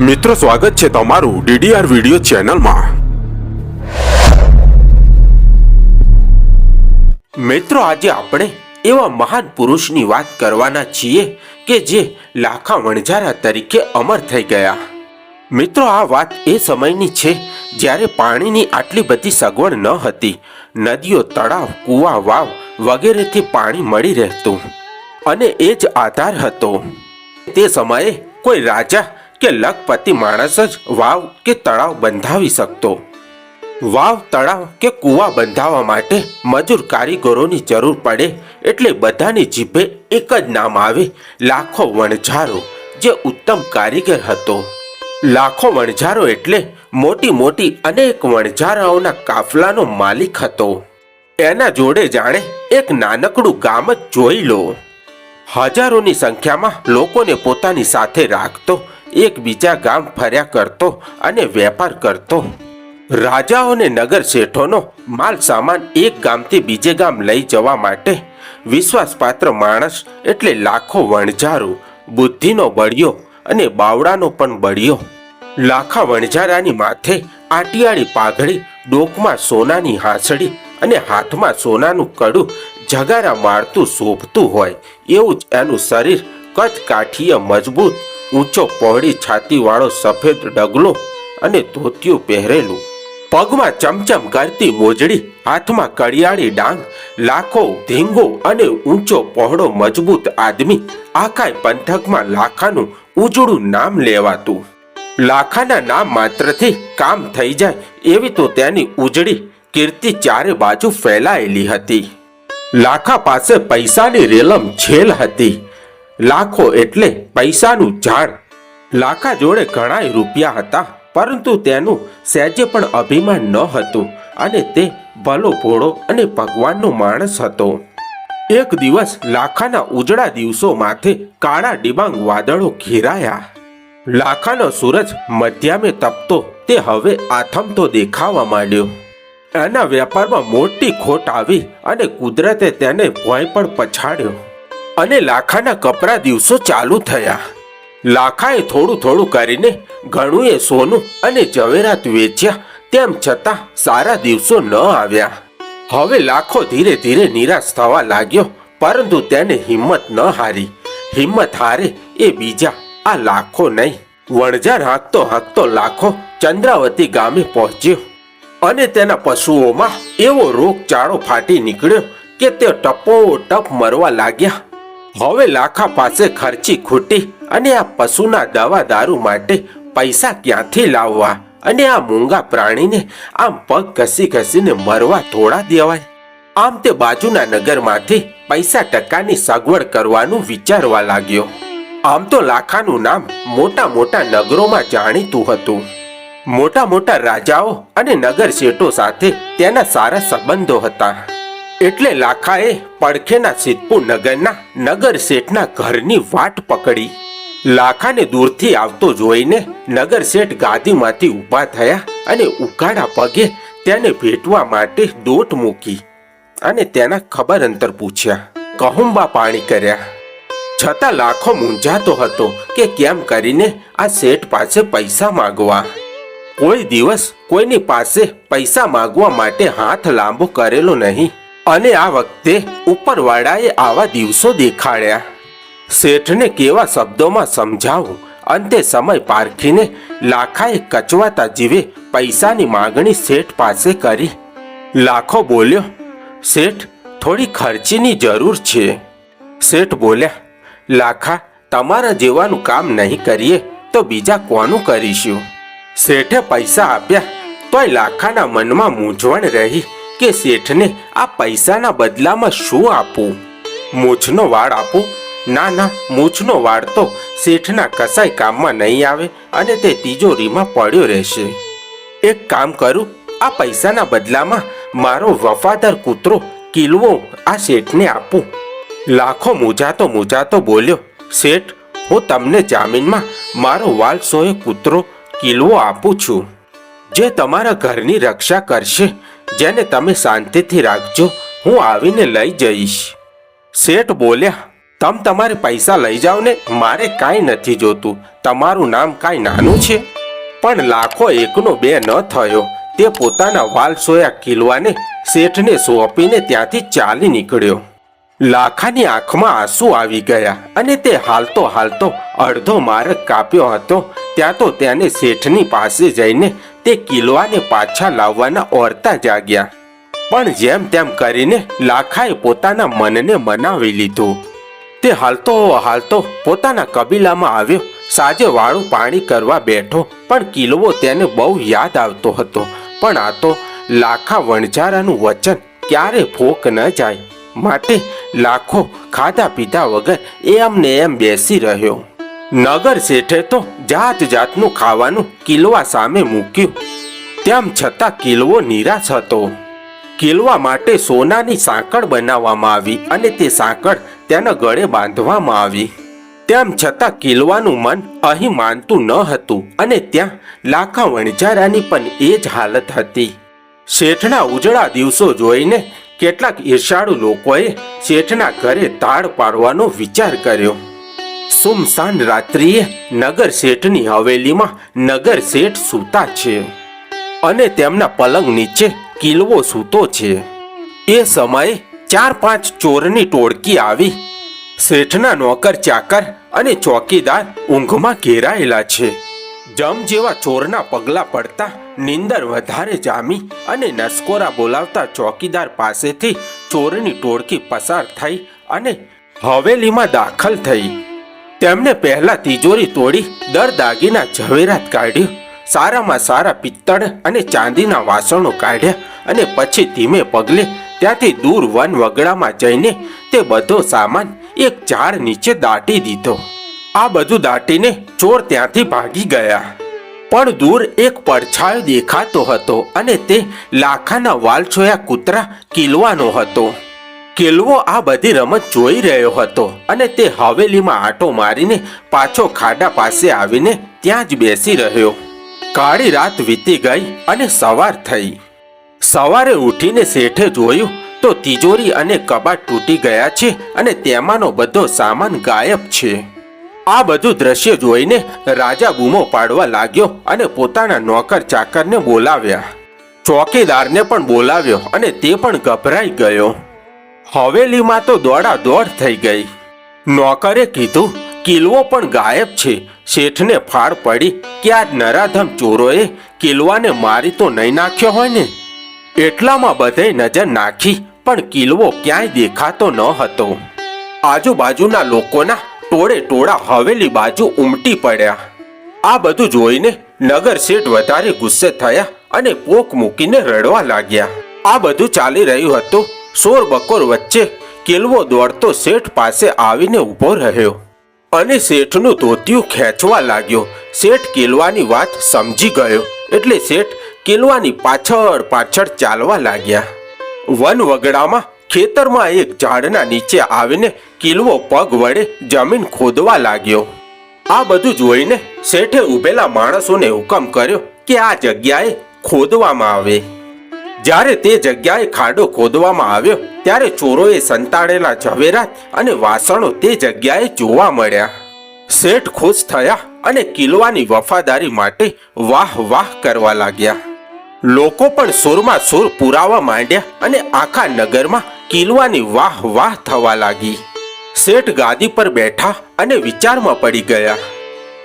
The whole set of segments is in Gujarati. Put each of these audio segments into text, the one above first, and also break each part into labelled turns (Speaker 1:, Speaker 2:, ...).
Speaker 1: મિત્રો, સ્વાગત છે તમારું ડીડીઆર વિડિયો ચેનલમાં.
Speaker 2: મિત્રો, આજે આપણે એવા મહાન પુરુષની વાત કરવાના છીએ કે જે લાખા વણઝારા તરીકે અમર થઈ ગયા. મિત્રો, આ વાત એ સમયની છે જ્યારે પાણીની આટલી બધી સગવડ ન હતી. નદીઓ, તળાવ, કૂવા, વાવ વગેરેથી પાણી મળી રહેતું. અને એ જ આધાર હતો. તે સમયે કોઈ રાજા કે લખપતિ માણસ જ વાવ કે તળાવ બંધાવી શકતો? વાવ, તળાવ કે કૂવા બંધાવવા માટે મજૂર કારીગરોની જરૂર પડે એટલે બધાની જીભે એક જ નામ આવે, લાખો વણઝારો, જે ઉત્તમ કારીગર હતો. લાખો વણઝારો એટલે મોટી મોટી અનેક વણઝારાઓના કાફલાનો માલિક હતો. એના જોડે જાણે એક નાનકડું ગામ જ જોઈ લો. હજારોની સંખ્યામાં લોકોને પોતાની સાથે રાખતો એકબીજા ગામ ફર્યા કરતો અને વેપાર કરતો. રાજાઓને નગર શેઠોનો માલ સામાન એક ગામથી બીજે ગામ લઈ જવા માટે વિશ્વાસપાત્ર માણસ એટલે લાખો વણઝારો, બુદ્ધિનો બળિયો અને બાવડાનો પણ બળિયો. લાખા વણઝારાની માથે આટિયાળી પાઘડી, ડોકમાં સોનાની હાંસડી અને હાથમાં સોનાનું કડું જગારા મારતું, શોભતું હોય એવું જ એનું શરીર કચ કાઠીય મજબૂત ઊંચો પહોળી છાતીવાળો સફેદ ડગલો અને ધોતિયું પહેરેલું. પગમાં ચમચમ કરતી મોજડી, હાથમાં કડિયાળી ડાંગ, લાખો ધીંગો અને ઊંચો પહોળો મજબૂત આદમી આખાય પંથકમાં લાખાનું ઉજળું નામ લેવાતું. લાખાના નામ માત્રથી કામ થઈ જાય એવી તો તેની ઉજળી કીર્તિ ચારે બાજુ ફેલાયેલી હતી. લાખા પાસે પૈસાની રેલમ છેલ હતી. લાખો એટલે પૈસાનું ઝાડ. લાખા જોડે ઘણાય રૂપિયા હતા, પરંતુ તેનું સહેજે પણ અભિમાન ન હતું અને તે ભલો ભોળો અને ભગવાનનો માણસ હતો. એક દિવસ લાખાના ઉજળા દિવસો માથે કાળા ડિબાંગ વાદળો ઘેરાયા. લાખાનો સૂરજ મધ્યામે તપતો, તે હવે આથમતો દેખાવા માંડ્યો. એના વેપારમાં મોટી ખોટ આવી અને કુદરતે તેને ભોય પણ પછાડ્યો. અને લાખાના કપરા દિવસો ચાલુ થયા. લાખાએ થોડું થોડું કરીને ઘણું એ સોનું અને ઝવેરાત વેચ્યા, તેમ છતાં સારા દિવસો ન આવ્યા. હવે લાખો ધીરે ધીરે નિરાશ થવા લાગ્યો, પરંતુ તેને હિંમત ન હારી. હિંમત હારે એ બીજા, આ લાખો નહીં. વણઝાર હાંકતો હાંકતો લાખો ચંદ્રાવતી ગામે પહોંચ્યો. અને તેના પશુઓમાં એવો રોગચાળો ફાટી નીકળ્યો કે તે ટપો ટપ મરવા લાગ્યા. હવે લાખા પાસે ખર્ચી ખૂટી અને આ પશુના દવા દારૂ માટે પૈસા ક્યાંથી લાવવા? અને આ મૂંગા પ્રાણીને આમ પગ ઘસી ઘસીને મરવા થોડા દેવાય? આમ તે બાજુના નગરમાંથી પૈસા ટકાની સગવડ કરવાનું વિચારવા લાગ્યો. આમ તો લાખાનું નામ મોટા મોટા નગરોમાં જાણીતું હતું. મોટા મોટા રાજાઓ અને નગર શેઠો સાથે તેના સારા સંબંધો હતા. એટલે લાખાએ પડખેના સિદ્ધપુર નગરના નગર શેઠના ઘરની વાટ પકડી. લાખાને દૂરથી આવતો જોઈને નગર શેઠ ગાદીમાંથી ઊભા થયા અને ઉઘાડા પગે તેને ભેટવા માટે દોટ મૂકી અને તેના ખબર અંતર પૂછ્યા, કહુંબા પાણી કર્યા? છતાં લાખો મૂંઝાતો હતો કે કેમ કરીને આ શેઠ પાસે પૈસા માગવા? કોઈ દિવસ કોઈની પાસે પૈસા માગવા માટે હાથ લાંબો કરેલો નહીં. અને આ વખતે ઉપરવાળાએ આવા દિવસો દેખાડ્યા. શેઠને કેવા શબ્દોમાં સમજાવું? અંતે સમય પારખીને લાખાએ કચવાતા જીવે પૈસાની માગણી શેઠ પાસે કરી. લાખો બોલ્યો, શેઠ, થોડી ખર્ચીની જરૂર છે. શેઠ બોલ્યા, લાખા, તમારા જેવાનું કામ નહીં કરીએ તો બીજા કોનું કરીશું? શેઠે પૈસા આપ્યા, તોય લાખાના મનમાં મૂંઝવણ રહી. કે શેઠને આ પૈસાના બદલામાં શું આપું? મૂછનો વાળ આપું? ના ના, મૂછનો વાળ તો શેઠના કસાય કામમાં નહીં આવે અને તે તિજોરીમાં પડ્યો રહેશે. એક કામ કરું, આ પૈસાના બદલામાં મારો વફાદાર કૂતરો કિલવો આ શેઠને આપું. લાખો મૂજાતો મૂજાતો બોલ્યો, શેઠ, હું તમને જામીનમાં મારો વાલસોએ કૂતરો કિલવો આપું છું. જે તમારા ઘરની રક્ષા કરશે જેને તમે શાંતિથી રાખજો, હું આવીને લઈ જઈશ. શેઠ બોલ્યા, તમ તમારે પૈસા લઈ જાઓ ને, મારે કાંઈ નથી જોતું. તમારું નામ કાંઈ નાનું છે? પણ લાખો એકનો બે ન થયો. તે પોતાના વાલ સોયા કિલવાને શેઠને સોંપીને ત્યાંથી ચાલી નીકળ્યો. લાખાની આંખમાં આંસુ આવી ગયા અને તે હાલતો હાલતો અડધો માર્ગ કાપ્યો હતો. ત્યાં તો તેને શેઠની પાસે જઈને તે કિલ્લાને પાછા લાવવાના ઓરતા જાગ્યા. પણ જેમ તેમ કરીને લાખાએ પોતાના મનને મનાવી લીધું. તે હાલતો હાલતો પોતાના કબીલામાં આવ્યો. સાજે વાળું પાણી કરવા બેઠો, પણ કિલવો તેને બહુ યાદ આવતો હતો. પણ આ તો લાખા વણઝારાનું વચન ક્યારે ફોક ન જાય. માટે લાખો ખાધા પીધા વગર એમને એમ બેસી રહ્યો. નગર શેઠે તો જાત જાતનું ખાવાનું કિલવા સામે મૂક્યું. તેમ છતાં કિલવો નિરાશ હતો. કિલવા માટે સોનાની સાંકળ બનાવવામાં આવી અને તે સાંકળ તેના ગળે બાંધવામાં આવી. તેમ છતાં કિલવાનું મન અહીં માનતું ન હતું અને ત્યાં લાખા વણજારાની પણ એ જ હાલત હતી. શેઠના ઉજળા દિવસો જોઈને કેટલાક ઈર્ષાળુ લોકોએ શેઠના ઘરે તાળ પાડવાનો વિચાર કર્યો. સુમસાન રાત્રિએ નગર શેઠની હવેલીમાં નગર શેઠ સૂતા છે અને તેમના પલંગ નીચે કિલવો સૂતો છે. એ સમયે ચાર પાંચ ચોરની ટોળકી આવી. શેઠના નોકર ચાકર અને ચોકીદાર ઊંઘમાં ઘેરાયેલા છે. જમ જેવા ચોરના પગલા પડતા નિંદર વધારે જામી અને નસકોરા બોલાવતા ચોકીદાર પાસેથી ચોરની ટોળકી પસાર થઈ અને હવેલીમાં દાખલ થઈ. તેમણે પહેલા તિજોરી તોડી, દર દાગીના ઝવેરાત કાઢ્યું. સારામાં સારા પિત્તળ અને ચાંદીના વાસણો કાઢ્યા અને પછી ધીમે પગલે ત્યાંથી દૂર વન વગડામાં જઈને તે બધો સામાન એક ઝાડ નીચે દાટી દીધો. આ બધું દાટીને ચોર ત્યાંથી ભાગી ગયા. પણ દૂર એક પડછાયો દેખાતો હતો અને તે લાખાના વાલછોયા કૂતરા કિલવાનો હતો. કિલ્વો આ બધી રમત જોઈ રહ્યો હતો અને તે હવેલીમાં આંટો મારીને પાછો ખાડા પાસે આવીને ત્યાં જ બેસી રહ્યો. કાળી રાત વીતી ગઈ અને સવાર થઈ. સવારે ઉઠીને શેઠે જોયું તો તિજોરી અને કબાટ તૂટી ગયા છે અને તેમાંનો બધો સામાન ગાયબ છે. આ બધું દ્રશ્ય જોઈને રાજા બૂમો પાડવા લાગ્યો અને પોતાના નોકર ચાકરને બોલાવ્યા. ચોકીદારને પણ બોલાવ્યો અને તે પણ ગભરાઈ ગયો. હવેલીમાં તો દોડા દોડ થઈ ગઈ. નોકરે કીધું કિલવો પણ ગાયબ છે. શેઠને ફાળ પડી કે આ નરાધમ ચોરોએ કિલવાને મારી તો નહીં નાખ્યો હોય ને? એટલામાં બધે નજર નાખી, પણ કિલવો ક્યાંય દેખાતો ન હતો. આજુબાજુના લોકોના ટોળે ટોળા હવેલી બાજુ ઉમટી પડ્યા. આ બધું જોઈને નગર શેઠ વધારે ગુસ્સે થયા અને પોક મૂકીને રડવા લાગ્યા. આ બધું ચાલી રહ્યું હતું સોર બકોર વચ્ચે કેલવો દોડતો શેઠ પાસે આવીને ઊભો રહ્યો અને શેઠનું ધોતિયું ખેંચવા લાગ્યો. શેઠ કેલવાની વાત સમજી ગયો. એટલે શેઠ કેલવાની પાછળ પાછળ ચાલવા લાગ્યા. વન વગડામાં ખેતરમાં એક ઝાડના નીચે આવીને કિલવો પગ વડે જમીન ખોદવા લાગ્યો. આ બધું જોઈને શેઠે ઊભેલા માણસોને હુકમ કર્યો કે આ જગ્યાએ ખોદવામાં આવે. જ્યારે તે જગ્યાએ ખાડો ખોદવામાં આવ્યો, ત્યારે ચોરોએ સંતાડેલા ઝવેરાત અને વાસણો તે જગ્યાએ જોવા મળ્યા. શેઠ ખુશ થયા અને કિલવાની વફાદારી માટે વાહ વાહ કરવા લાગ્યા. લોકો પણ સુરમાં સુર પુરાવા માંડ્યા અને આખા નગરમાં કિલવાની વાહ વાહ થવા લાગી. શેઠ ગાદી પર બેઠા અને વિચારમાં પડી ગયા.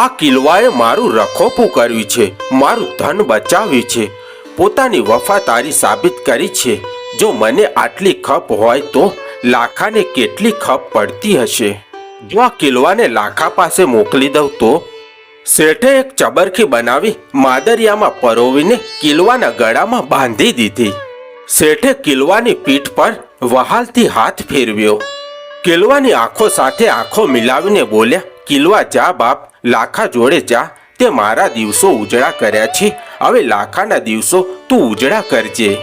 Speaker 2: આ કિલવાએ મારું રખોપું કર્યું છે, મારું ધન બચાવ્યું છે પોતાની વફાદારી સાબિત કરી છે. જો મને આટલી ખપ હોય તો લાખાને કેટલી ખપ પડતી હશે? જો આ કિલવાને લાખા પાસે મોકલી દઉં તો? શેઠે એક ચબરખી બનાવી માદરિયામાં પરોવીને કિલવાના ગળામાં બાંધી દીધી. શેઠે કિલવાની પીઠ પર વહાલથી હાથ ફેરવ્યો. કિલવાની આંખો સાથે આંખો મિલાવીને બોલ્યા, કિલવા જા બાપ, લાખા જોડે જા. તે મારા દિવસો ઉજળા કર્યા છે. હવે લાખાના દિવસો તું ઉજળા કરજે.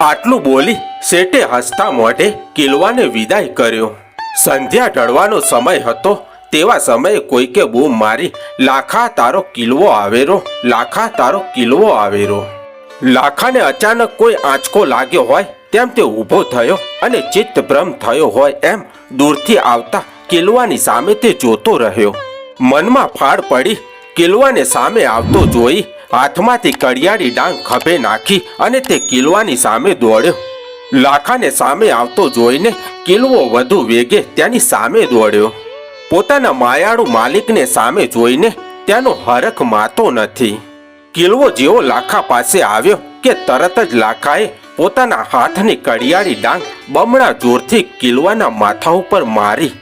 Speaker 2: આટલું બોલી શેઠે હસતા મોઢે કિલવાને વિદાય કર્યો. સંધ્યા ઢળવાનો સમય હતો. તેવા સમયે કોઈકે બૂમ મારી, લાખા, તારો કિલવો આવેરો, લાખા, તારો કિલવો આવેરો. લાખાને અચાનક કોઈ આંચકો લાગ્યો હોય તેમ તે ઊભો થયો અને ચિત્તભ્રમ થયો હોય એમ દૂરથી આવતા કિલવાની સામે તે જોતો રહ્યો. મનમાં ફાળ પડી કિલવાને સામે આવતો જોઈ હાથમાંથી કડિયાળી ડાંગ ખભે નાખી અને તે કિલવાની સામે દોડ્યો. લાખાને સામે આવતો જોઈને કિલવો વધુ વેગે તેની સામે દોડ્યો. પોતાના માયાળુ માલિકને સામે જોઈને તેનો હરખ માતો નથી. કિલવો જેવો લાખા પાસે આવ્યો કે તરત જ લાખાએ પોતાના હાથની કડિયાળી ડાંગ બમણા જોરથી કિલવાના માથા ઉપર મારી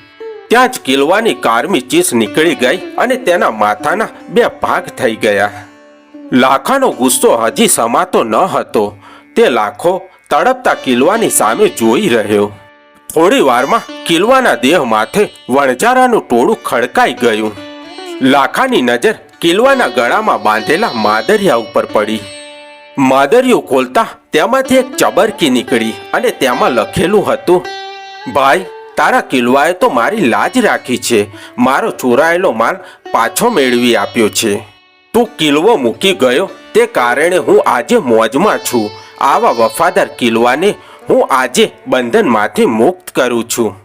Speaker 2: ત્યાં જ કિલવાની કારમી ચીસ નીકળી ગઈ અને તેના માથાના બે ભાગ થઈ ગયા. લાખાનો ગુસ્સો હજી સમાતો ન હતો. તે લાખો તડપતા કિલવાની સામે જોઈ રહ્યો. થોડી વારમાં કિલવાના દેહ માથે વણજારાનું ટોળું ખડકાઈ ગયું. લાખાની નજર કિલવાના ગળામાં બાંધેલા માદરિયા ઉપર પડી. માદરિયું ખોલતા તેમાંથી એક ચબરકી નીકળી અને તેમાં લખેલું હતું, ભાઈ તારા કિલવાએ તો મારી લાજ રાખી છે. મારો ચોરાયેલો માલ પાછો મેળવી આપ્યો છે. તું કિલવો મૂકી ગયો, તે કારણે હું આજે મોજમાં છું. આવા વફાદાર કિલવાને હું આજે બંધનમાંથી મુક્ત કરું છું.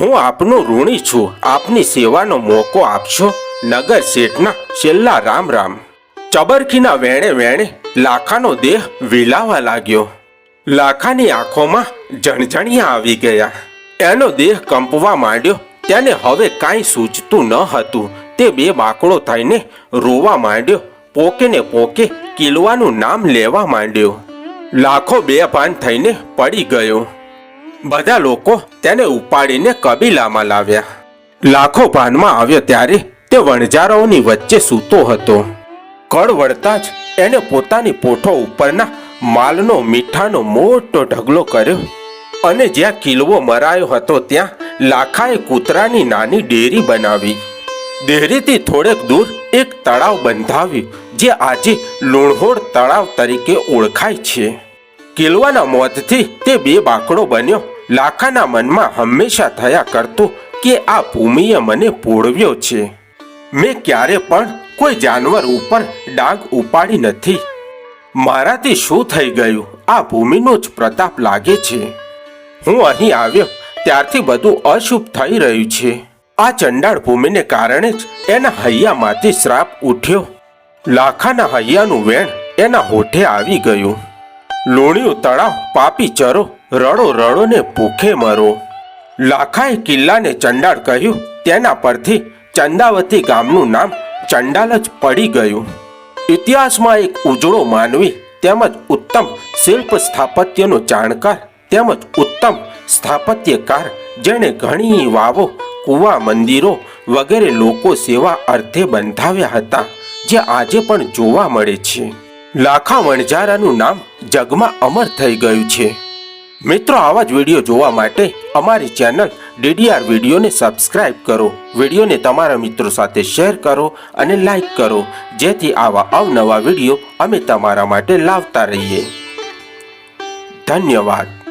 Speaker 2: હું આપનો ઋણી છું. આપની સેવાનો મોકો આપશો. નગર શેઠના છેલ્લા રામ રામ. ચબરખીના વેણે વેણે લાખાનો દેહ વિલાવા લાગ્યો. લાખાની આંખોમાં જણજણિયા આવી ગયા. એનો દેહ કંપવા માંડ્યો. તેને હવે કાંઈ સૂચતું ન હતું. તે બે બાકડો થઈને રોવા માંડ્યો. પોકે ને પોકે કિલવાનું નામ લેવા માંડ્યો. લાખો બે ભાન થઈને પડી ગયો. બધા લોકો તેને ઉપાડીને કબીલામાં લાવ્યા. લાખો ભાનમાં આવ્યો ત્યારે તે વણજારાઓની વચ્ચે સૂતો હતો. કળ વળતા જ એને પોતાની પોઠો ઉપરના માલનો મીઠાનો મોટો ઢગલો કર્યો. અને જ્યાં કિલવો મરાયો હતો, ત્યાં લાખાએ કૂતરાની નાની ડેરી બનાવી. ડેરીથી થોડેક દૂર એક તળાવ બંધાવ્યું, જે આજે લુણહોડ તળાવ તરીકે ઓળખાય છે. કિલવાના મોતથી તે બે બાકડો બન્યો. લાખાના મનમાં હંમેશા થયા કરતું કે આ ભૂમિએ મને પોળવ્યો છે. મેં ક્યારે પણ કોઈ જાનવર ઉપર ડાંગ ઉપાડી નથી. મારાથી શું થઈ ગયું? આ ભૂમિનો જ પ્રતાપ લાગે છે. હું અહીં આવ્યો, ત્યારથી બધું અશુભ થઈ રહ્યું છે. આ ચંડાળ ભૂમિને કારણે જ એના હૈયામાંથી શ્રાપ ઉઠ્યો. લાખાના હૈયાનું વેણ એના હોઠે આવી ગયું. લોણિયું તળાવ પાપી ચરો રડો રડો ને ભૂખે મરો. લાખાએ કિલ્લાને ચંડાળ કહ્યું, તેના પરથી ચંદાવતી ગામનું નામ ચંડાલ જ પડી ગયું. ઇતિહાસમાં એક ઉજળો માનવી તેમજ ઉત્તમ શિલ્પ સ્થાપત્યનો જાણકાર તેમજ ઉત્તમ સ્થાપત્યકાર, જેણે ઘણી વાવો, કુવા, મંદિરો વગેરે લોકો સેવા અર્થે બંધાવ્યા હતા, જે આજે પણ જોવા મળે છે. લાખા વણઝારાનું નામ જગમાં અમર થઈ ગયું છે. મિત્રો, આવા જ વીડિયો જોવા માટે અમારી ચેનલ ડીડીઆર વિડીયોને સબસ્ક્રાઇબ કરો. વિડીયોને તમારા મિત્રો સાથે શેર કરો અને લાઈક કરો, જેથી આવા અવનવા વીડિયો અમે તમારા માટે લાવતા રહીએ. ધન્યવાદ.